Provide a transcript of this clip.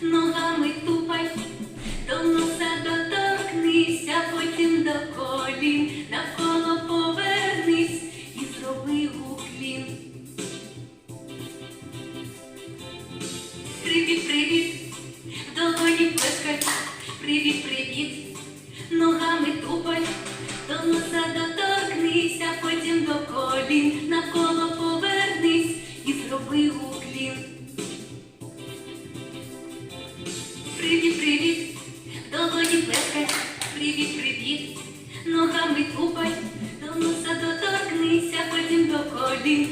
ногами тупай, до носа доторкнись, а потім до колін, навколо повернись і зроби уклін. Привіт, привіт, в долоні плескай. Привіт, привіт, ногами тупай, до носа доторкнись, а потім до колін, навколо Привіт, привіт, в долоні плескай. Привіт, привіт, ногами тупай, до носа доторкнися, потім до колін,